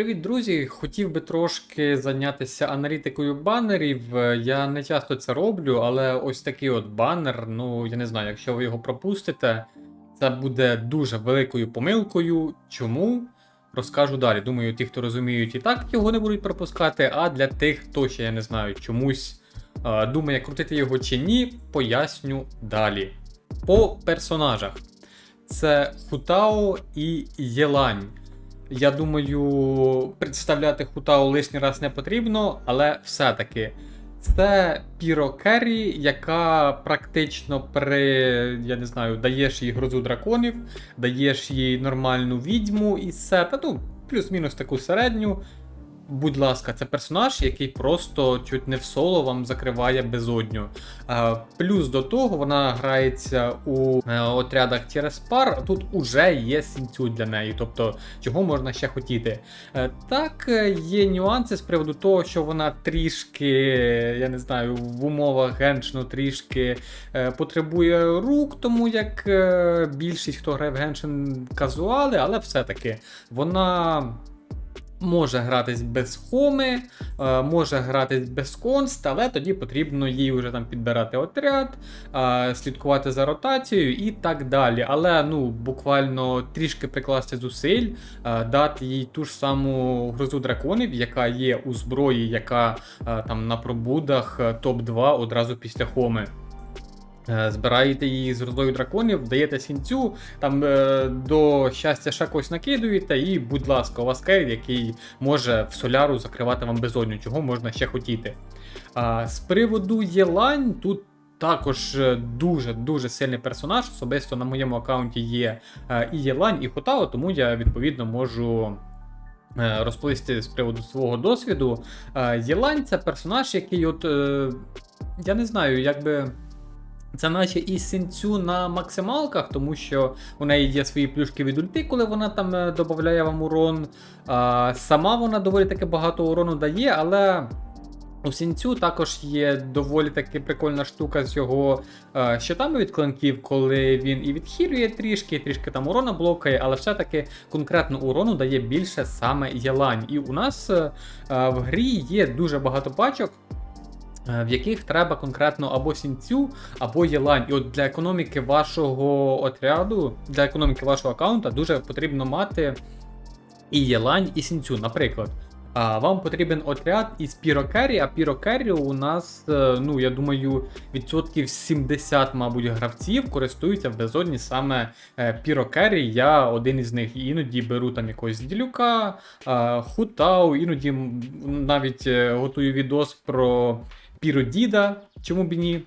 Привіт, друзі! Хотів би трошки зайнятися аналітикою банерів. Е, Я не часто це роблю, але ось такий от банер. Ну я не знаю, якщо ви його пропустите, це буде дуже великою помилкою. Чому? Розкажу далі. Думаю, ті, хто розуміють, і так його не будуть пропускати. А для тих, хто ще я не знаю, чомусь е, думає, крутити його чи ні, поясню далі. По персонажах. Це Хутао і Єлань. Я думаю, представляти Хутау лишній раз не потрібно, але все-таки це Піро Керрі, яка практично при, я не знаю, даєш їй грозу драконів, даєш їй нормальну відьму і все. Та ну, плюс-мінус таку середню. Будь ласка, це персонаж, який просто чуть не в соло вам закриває безодню. Плюс до того вона грається у е, отрядах через пар, тут уже є сінцю для неї, тобто чого можна ще хотіти. Е, так, е, є нюанси з приводу того, що вона трішки, я не знаю, в умовах геншну трішки потребує рук, тому як більшість, хто грає в геншин казуали, але все-таки вона. Може гратись без хоми, е, може гратись без конст, але тоді потрібно їй вже там підбирати отряд, е, слідкувати за ротацією і так далі. Але ну буквально трішки прикласти зусиль, е, дати їй ту ж саму грозу драконів, яка є у зброї, яка там на пробудах топ-2 одразу після хоми. Е, Збираєте її з грозою драконів, даєте сінцю, там е, до щастя ще когось накидуєте, і, будь ласка, у вас кейр, який може в соляру закривати вам безодню, чого можна ще хотіти. А, з приводу Єлань, тут також дуже-дуже сильний персонаж. Особисто на моєму аккаунті є е, і Єлань, і Хотао, тому я відповідно можу. Розповісти з приводу свого досвіду. Єлань це персонаж, який, от я не знаю, якби. Це наче і синцю на максималках, тому що у неї є свої плюшки від ульти, коли вона там е, додає вам урон. А, сама вона доволі таки багато урону дає, але у синцю також є доволі таки прикольна штука з його е, щитами від клинків, коли він і відхилює трішки, трішки там урона блокає, але все-таки конкретно урону дає більше саме Єлань. І у нас е, е, в грі є дуже багато пачок. Е, В яких треба конкретно або сінцю, або єлань. І от для економіки вашого отряду, для економіки вашого аккаунта дуже потрібно мати і єлань, і сінцю. Наприклад, вам потрібен отряд із пірокері, а пірокері у нас, е, ну я думаю, відсотків 70, мабуть, гравців користуються в безодні саме е, пірокері. Я один із них. Іноді беру там якогось ділюка, хутау, іноді навіть готую відос про піродіда, чому б ні.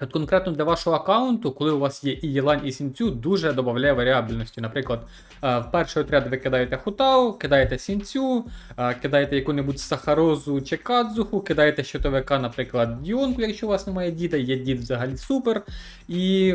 От конкретно для вашого аккаунту, коли у вас є і Єлань, і Сінцю, дуже додає варіабельності. Наприклад, е, в перший отряд ви кидаєте Хутау, кидаєте Сінцю, е, кидаєте яку-небудь Сахарозу чи Кадзуху, кидаєте щитовика, наприклад, Діонку, якщо у вас немає діда, є дід взагалі супер. І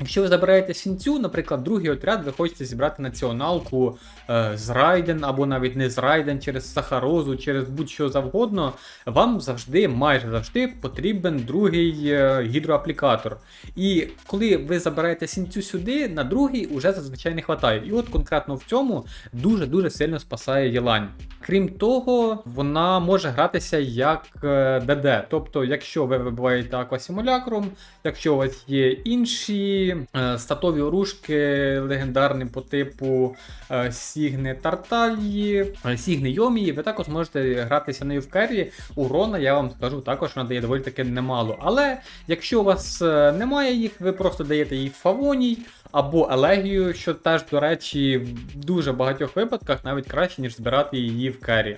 Якщо ви забираєте сінцю, наприклад, другий отряд, ви хочете зібрати націоналку е, з Райден або навіть не з Райден, через Сахарозу, через будь-що завгодно, вам завжди, майже завжди, потрібен другий е, гідроаплікатор. І коли ви забираєте сінцю сюди, на другий уже зазвичай не вистачає. І от конкретно в цьому дуже-дуже сильно спасає Єлань. Крім того, вона може гратися як е, ДД. Тобто, якщо ви вибиваєте аквасимулякром, якщо у вас є інші е, статові оружки легендарні по типу е, Сігни Тарталії, е, Сігни Йомії, ви також можете гратися нею в керрі. Урона, я вам скажу, також вона дає доволі таки немало. Але якщо у вас немає їх, ви просто даєте їй фавоній або елегію, що теж, до речі, в дуже багатьох випадках навіть краще, ніж збирати її в керрі.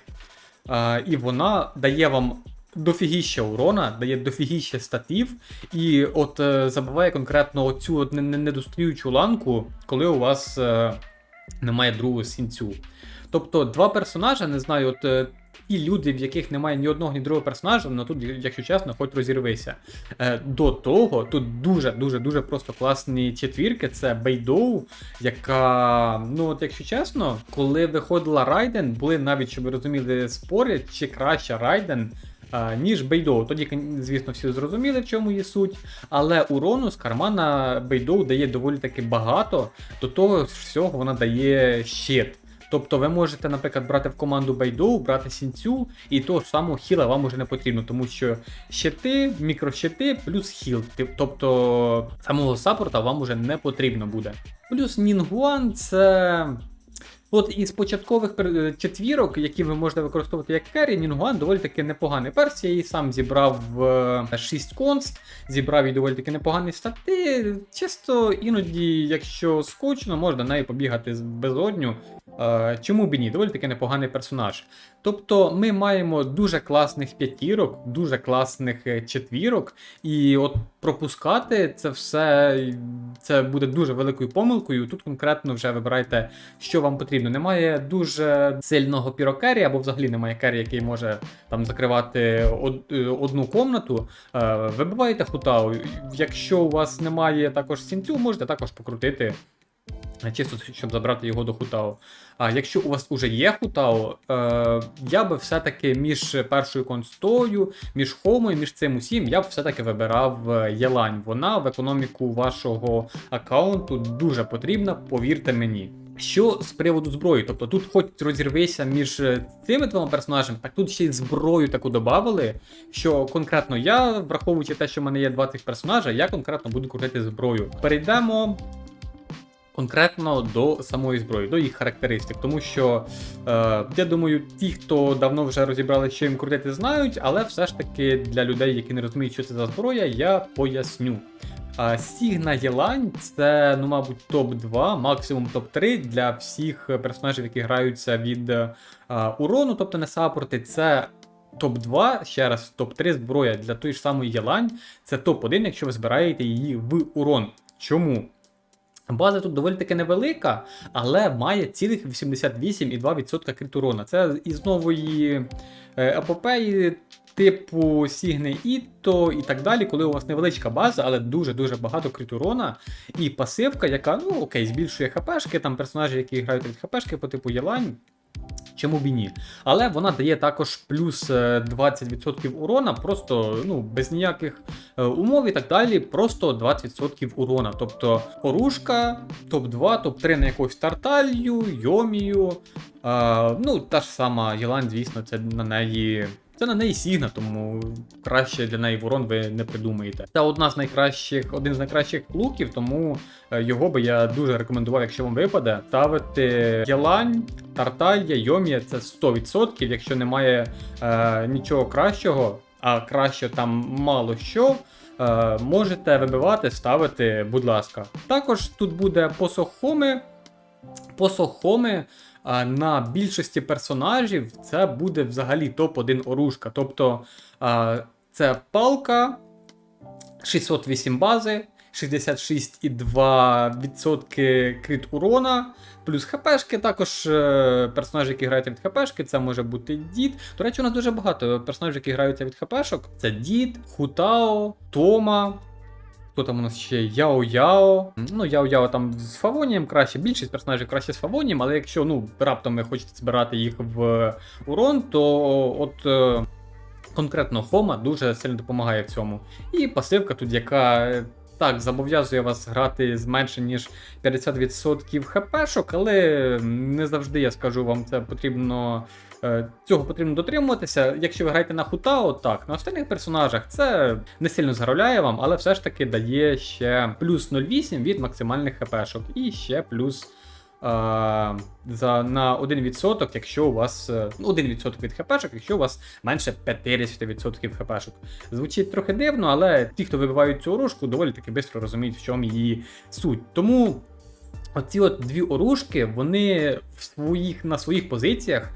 І вона дає вам дофігіща урона, дає дофігіща статів, і от е, забиває конкретно оцю от не- не- недостаючу ланку, коли у вас е, немає другого сінцю. Тобто два персонажа, не знаю, от е, ті люди, в яких немає ні одного, ні другого персонажа, ну тут, якщо чесно, хоч розірвися. Е, до того тут дуже дуже дуже просто класні четвірки. Це Бейдоу, яка, ну от якщо чесно, коли виходила Райден, були навіть, щоб ви розуміли, спори, чи краща Райден. Ніж Бейдоу. Тоді, звісно, всі зрозуміли, в чому її суть. Але урону з кармана Бейдоу дає доволі таки багато. До того всього вона дає щит. Тобто ви можете, наприклад, брати в команду Бейдоу, брати сінцю, і того самого хіла вам уже не потрібно, тому що щити, мікрощити плюс хіл. Тобто самого саппорта вам уже не потрібно буде. Плюс Нінгуан це. От із початкових е, четвірок, які ви можете використовувати як керрі, Нінгуан доволі таки непоганий перс. Я її сам зібрав в 6 конст, зібрав її доволі таки непогані стати. Чисто іноді, якщо скучно, можна нею побігати з безодню. Е, Чому б і ні? Доволі таки непоганий персонаж. Тобто ми маємо дуже класних п'ятірок, дуже класних е, четвірок, і от пропускати це все це буде дуже великою помилкою. Тут конкретно вже вибирайте, що вам потрібно. Немає дуже сильного пірокері, або взагалі немає кері, який може там закривати од- одну комнату. Е, Вибиваєте хутау. Якщо у вас немає також сінцю, можете також покрутити. Чисто щоб забрати його до хутау. А якщо у вас уже є хутау, е, я би все-таки між першою констою, між хомою, між цим усім, я б все-таки вибирав е, Єлань. Вона в економіку вашого аккаунту дуже потрібна, повірте мені. Що з приводу зброї? Тобто тут хоч розірвися між е, цими двома персонажами, так тут ще й зброю таку додавали, що конкретно я, враховуючи те, що в мене є два цих персонажа, я конкретно буду крутити зброю. Перейдемо конкретно до самої зброї, до їх характеристик. Тому що е, я думаю, ті, хто давно вже розібрали, що їм крутити, знають, але все ж таки для людей, які не розуміють, що це за зброя, я поясню. Сігна Єлань це, ну, мабуть, топ-2, максимум топ-3 для всіх персонажів, які граються від е, урону, тобто не саппорти. Це топ-2, ще раз, топ-3 зброя для тої ж самої Єлань. Це топ-1, якщо ви збираєте її в урон. Чому? База тут доволі таки невелика, але має цілих 88,2% крит урона. Це із нової е, епопеї типу Сігни Іто і так далі, коли у вас невеличка база, але дуже-дуже багато крит урона. І пасивка, яка, ну окей, збільшує хпшки, там персонажі, які грають від хпшки по типу Єлань. Чому б і ні? Але вона дає також плюс е, 20% урона, просто ну, без ніяких е, умов і так далі, просто 20% урона. Тобто оружка, топ-2, топ-3 на якусь тарталью, йомію. Е, ну, та ж сама Єлан, звісно, це на неї. Це на неї сігна, тому краще для неї ворон ви не придумаєте. Це одна з найкращих, один з найкращих луків, тому е, його би я дуже рекомендував, якщо вам випаде, ставити Єлань, Тарталья, Йомія це 100%, якщо немає е, нічого кращого, а краще там мало що. е, Можете вибивати, ставити, будь ласка. Також тут буде посох Хоми. На більшості персонажів це буде взагалі топ-1 оружка. Тобто це палка, 608 бази, 66,2% крит урона, плюс хпшки. Також е, персонажі, які грають від хпшки, це може бути дід. До речі, у нас дуже багато персонажів, які граються від хпшок. Це дід, Хутао, Тома. Хто там у нас ще Яо-Яо. Ну, Яо-Яо там з Фавонієм краще, більшість персонажів краще з Фавонієм, але якщо ну, раптом ви хочете збирати їх в урон, то от. е, Конкретно Хома дуже сильно допомагає в цьому. І пасивка тут, яка е, так зобов'язує вас грати з менше ніж 50% хпшок, але не завжди я скажу вам, це потрібно. Е, Цього потрібно дотримуватися. Якщо ви граєте на Хутао, так, на остальних персонажах це не сильно згравляє вам, але все ж таки дає ще плюс 0,8 від максимальних хпшок. І ще плюс за, на 1%, якщо у вас е, ну, 1% від хпшок, якщо у вас менше 50% хпшок. Звучить трохи дивно, але ті, хто вибивають цю оружку, доволі таки швидко розуміють, в чому її суть. Тому оці от дві оружки, вони в своїх, на своїх позиціях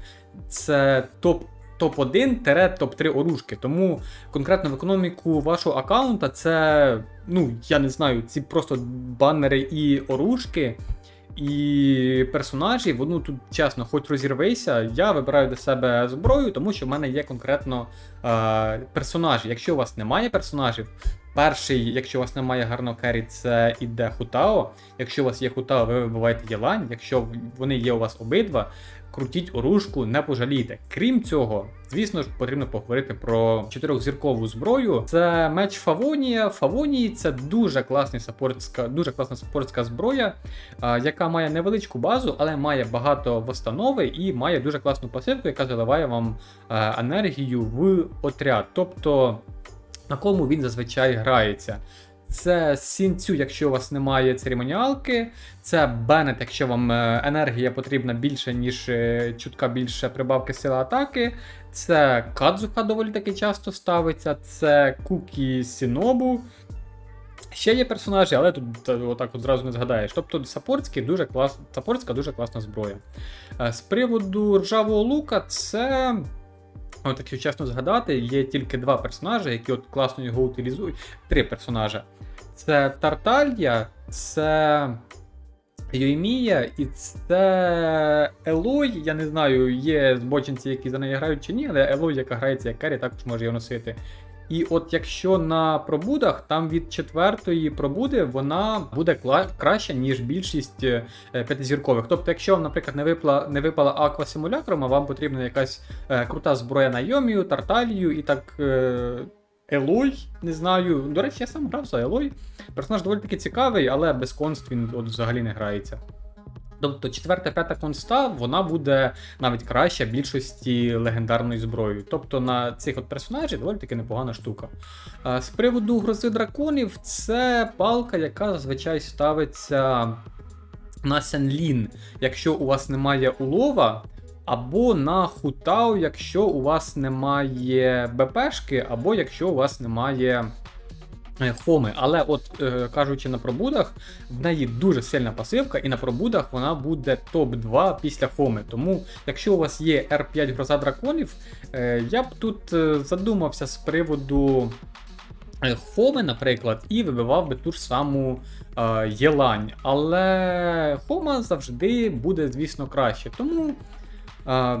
це топ. Топ-1 топ-3 оружки. Тому конкретно в економіку вашого аккаунта це, ну, я не знаю, ці просто банери і оружки, і персонажів, ну тут чесно, хоч розірвейся, я вибираю для себе зброю, тому що в мене є конкретно е, персонажі. Якщо у вас немає персонажів, перший, якщо у вас немає гарного керрі, це іде Хутао. Якщо у вас є Хутао, ви вибиваєте Єлань. Якщо вони є у вас обидва, крутіть оружку, не пожалієте. Крім цього, звісно ж, потрібно поговорити про чотирьохзіркову зброю. Це меч Фавонія. Фавонії це дуже класна саппортська, дуже класна саппортська зброя, яка має невеличку базу, але має багато восстанови і має дуже класну пасивку, яка заливає вам е, енергію в отряд. Тобто на кому він зазвичай грається. Це сінцю, якщо у вас немає церемоніалки, це Беннет, якщо вам е, енергія потрібна більше, ніж е, чутка більше прибавки сили атаки. Це Кадзуха доволі таки часто ставиться, це Кукі Сінобу. Ще є персонажі, але тут е, отак от зразу не згадаєш. Тобто саппортський дуже клас... саппортська дуже класна зброя. З приводу ржавого лука, це. От, якщо чесно згадати, є тільки два персонажі, які от класно його утилізують. Три персонажа. Це Тарталья, це Йоймія і це Елой. Я не знаю, є збочинці, які за неї грають чи ні, але Елой, яка грається як Керрі, також може його носити. І от якщо на пробудах, там від четвертої пробуди вона буде краща, ніж більшість е, п'ятизіркових. Тобто, якщо вам, наприклад, не випала, не випала аква симулякрам, а вам потрібна якась е, крута зброя на Йомію, Тарталію і так. Е, Елой, не знаю. До речі, я сам грав за Елой. Персонаж доволі таки цікавий, але без конст він от взагалі не грається. Тобто четверта, п'ята конста, вона буде навіть краща більшості легендарної зброї. Тобто на цих от персонажів доволі таки непогана штука. З приводу грози драконів, це палка, яка зазвичай ставиться на Сенлін, якщо у вас немає улова. Або на хутау, якщо у вас немає БПшки, або якщо у вас немає е, Хоми. Але, от е, кажучи на пробудах, в неї дуже сильна пасивка, і на пробудах вона буде топ-2 після Хоми. Тому, якщо у вас є R5 гроза драконів, е, я б тут е, задумався з приводу е, Хоми, наприклад, і вибивав би ту ж саму е, Єлань. Але Хома завжди буде, звісно, краще. Тому.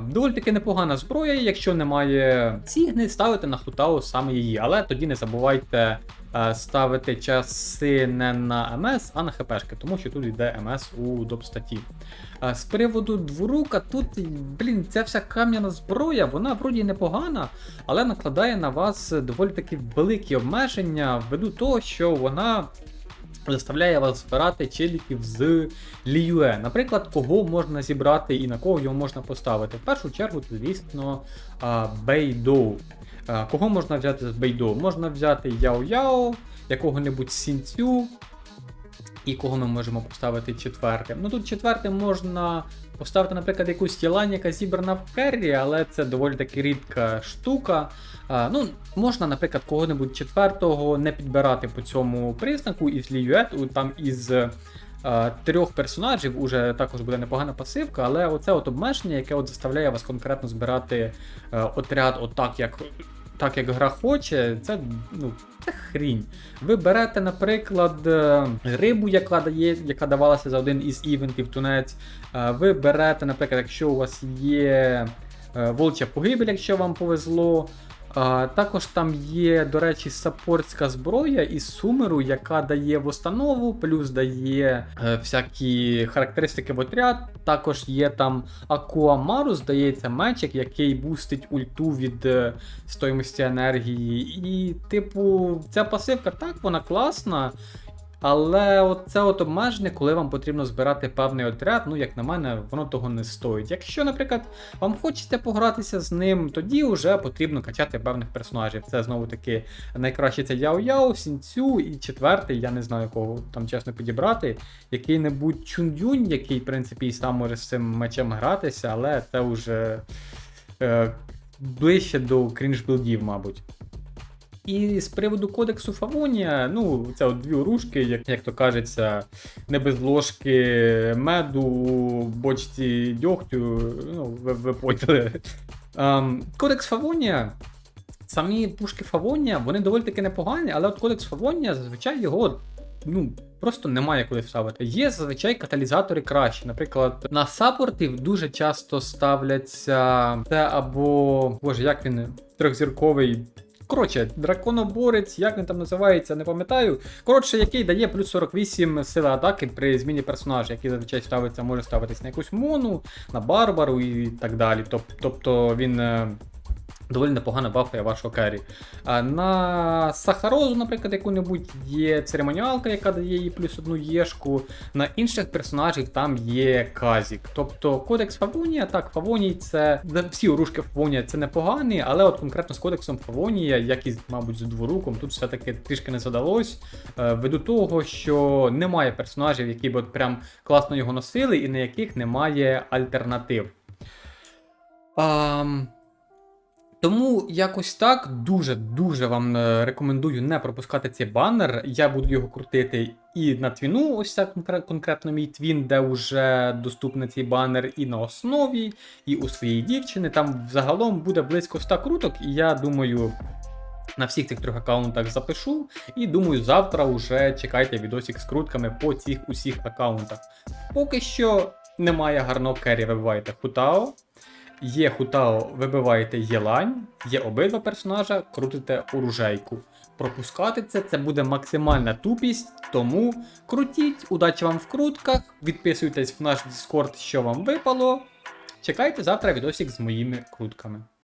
Доволі таки непогана зброя, якщо немає цігни, ставити на хутау саме її. Але тоді не забувайте е, ставити часи не на МС, а на ХПшки, тому що тут йде МС у доп-статі. Е, з приводу дворука, тут, блін, ця вся кам'яна зброя, вона вроді непогана, але накладає на вас доволі таки великі обмеження ввиду того, що вона заставляє вас збирати челіків з Ліюе. Наприклад, кого можна зібрати і на кого його можна поставити. В першу чергу, це, звісно, Бейдоу. Кого можна взяти з Бейдоу? Можна взяти Яо-Яо, якого-небудь Сінцю. І кого ми можемо поставити четвертим? Ну тут четвертим можна поставити, наприклад, якусь Єлань, яка зібрана в керрі, але це доволі таки рідка штука. А, ну, Можна, наприклад, кого-небудь четвертого не підбирати по цьому признаку, і з Ліюет, там із е, трьох персонажів уже також буде непогана пасивка, але оце от обмеження, яке от заставляє вас конкретно збирати е, отряд отак, як. Так як гра хоче, це ну, це хрінь. Ви берете, наприклад, е, рибу, яка дає, яка давалася за один із івентів тунець. Е, Ви берете, наприклад, якщо у вас є е, волча погибель, якщо вам повезло. Також там є, до речі, саппортська зброя із сумеру, яка дає восстанову, плюс дає е, всякі характеристики в отряд. Також є там Акуамару, здається, мечик, який бустить ульту від е, стоїмості енергії. І, типу, ця пасивка так, вона класна. Але це от обмеження, коли вам потрібно збирати певний отряд, ну, як на мене, воно того не стоїть. Якщо, наприклад, вам хочеться погратися з ним, тоді вже потрібно качати певних персонажів. Це знову таки найкраще це Яо-Яо, Сінцю і четвертий, я не знаю кого там чесно підібрати. Який-небудь Чундюнь, який, в принципі, і сам може з цим мечем гратися, але це вже е, ближче до крінж-білдів, мабуть. І з приводу кодексу Фавонія, ну, це от дві оружки, як, як то кажеться, не без ложки меду бочці дьогтю. Ну, ви, ви поняли. Ем, кодекс Фавонія. Самі пушки Фавонія, вони доволі таки непогані, але от кодекс Фавонія зазвичай його. Ну, просто немає куди вставити. Є зазвичай каталізатори кращі. Наприклад, на саппортів дуже часто ставляться це або, боже, як він трьохзірковий Коротше, драконоборець, як він там називається, не пам'ятаю. Коротше, який дає плюс 48 сили атаки при зміні персонажа, який зазвичай ставиться, може ставитись на якусь мону, на барбару і так далі. Тобто він. Доволі непогано бафає вашого керрі. На Сахарозу, наприклад, яку-небудь є церемоніалка, яка дає їй плюс одну єшку. На інших персонажів там є казік. Тобто кодекс Фавонія, так, Фавоній це. Всі оружки Фавонія це непогані, але от конкретно з кодексом Фавонія, як і, мабуть, з дворуком, тут все-таки трішки не задалось. Е, Ввиду того, що немає персонажів, які б от прям класно його носили, і на яких немає альтернатив. Ам, тому якось так дуже-дуже вам е, рекомендую не пропускати цей банер. Я буду його крутити і на твіну, ось конкре- конкретно мій твін, де вже доступний цей банер, і на основі, і у своєї дівчини. Там загалом буде близько 100 круток, і я думаю. На всіх цих трьох аккаунтах запишу, і думаю, завтра вже чекайте відосик з крутками по цих усіх аккаунтах. Поки що немає гарного керрі, вибиваєте Хутао. Є Хутао, вибиваєте Єлань, є обидва персонажа, крутите оружейку. Пропускати це це буде максимальна тупість, тому крутіть, удачі вам в крутках, відписуйтесь в наш Discord, що вам випало. Чекайте завтра відосик з моїми крутками.